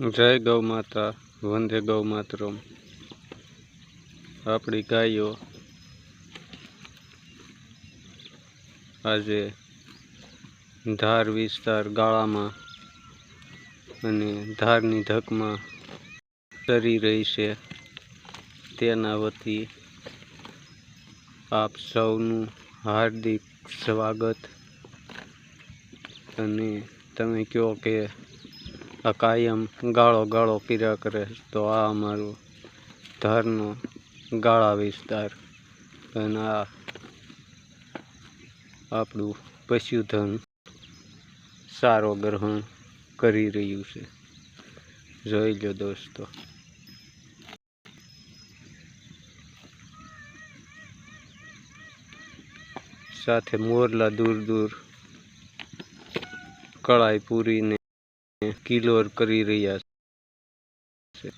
જય ગૌ માતા, વંદે ગૌ માતરમ. આપણી ગાયો આજે ધાર વિસ્તાર ગાળામાં અને ધારની ધકમાં ચરી રહી છે. તેના વતી આપ સૌનું હાર્દિક સ્વાગત. અને તમે કહો કે આ કાયમ ગાળો ગાળો પીર્યા કરે તો આ અમારું ધારનો ગાળા વિસ્તાર. અને આ આપણું પશુધન સારો ગ્રહણ કરી રહ્યું છે. જોઈ લો દોસ્તો. સાથે મોરલા દૂર દૂર કળાઈ પૂરીને કિલોર કરી રહ્યા છે.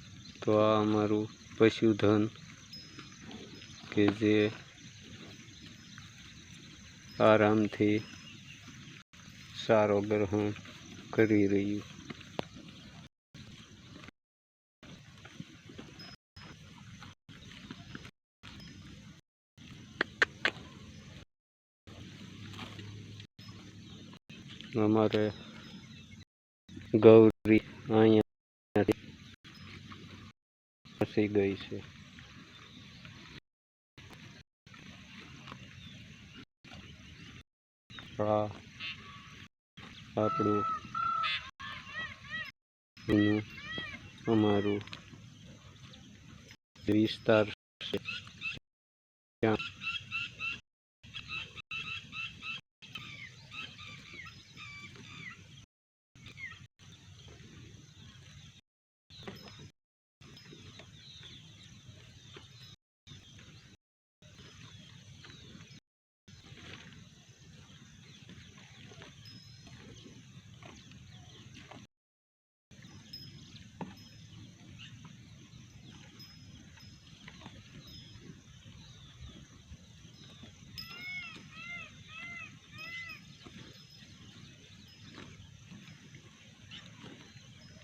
તો આ અમારું પશુધન કે જે આરામથી સારો ગ્રહણ કરી રહ્યું. અમારે ગૌરી અહીંયા ફસી ગઈ છે. આ આપણું અમારું વિસ્તાર છે. ત્યાં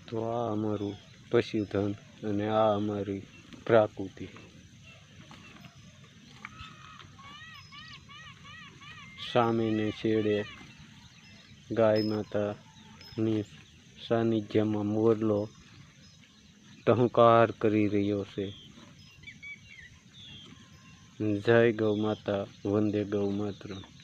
તો આ અમારું પશુધન અને આ અમારી પ્રાકૃતિ. સામેને છેડે ગાય માતાની સાનિધ્યમાં મોરલો ટહુકાર કરી રહ્યો છે. જય ગૌ માતા, વંદે ગૌ માતરમ.